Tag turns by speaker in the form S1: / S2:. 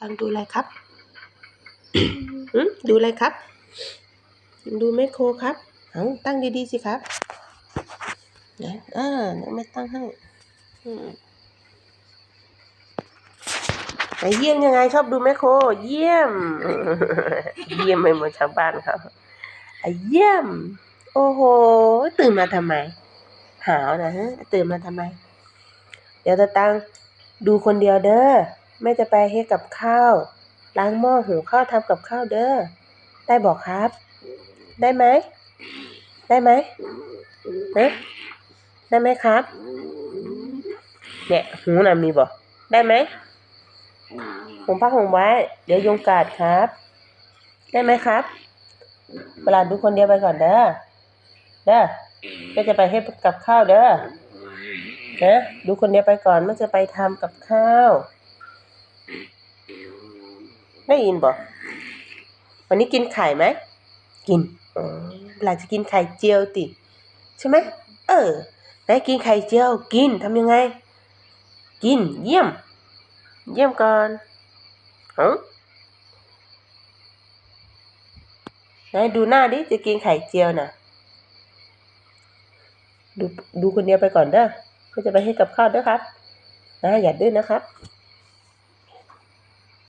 S1: ตังดูอะไรครับหืมดูอะไรครับ ดูแมคโครครับ เอาตั้งดีๆสิครับนะเออเดี๋ยวไม่ตั้งให้อืมไหนเยี่ยมยังไงชอบดูแมคโคร เยี่ยม เยี่ยมไปหมดชาวบ้านเขาอะเยี่ยม โอ้โห ตื่นมาทำไม หาวนะฮะตื่นมาทำไม เดี๋ยวตาตังดูคนเดียวเด้อ แม่จะไปให้กับข้าว ล้างหม้อหุงข้าวทำกับข้าวเด้อ ได้บอกครับ ได้ไหม ได้ไหมฮะได้ไหมครับ เนี่ยหูน่ะมีบอกได้ไหมหุงผ้าห่มไว้ เดี๋ยวยงกัดครับ ได้ไหมครับเวลาดูคนเดียวไปก่อนเด้อ เด้อก็จะไปให้กับข้าวเด้อนะดูคนเดียวไปก่อนมันจะไปทำกับข้าว ได้ยินบอกวันนี้กินไข่ไหม กินอ๋อเวลาจะกินไข่เจียวติ ใช่ไหม เออไหนกินไข่เจียว กินทำยังไง กิน เยี่ยม เยี่ยมก่อนเอ้าไหนดูหน้าดิจะกินไข่เจียวน่ะ ดูดูคนเดียวไปก่อนเด้อก็จะไปให้กับข้าวเด้อครับนะอย่าดื้อนะครับ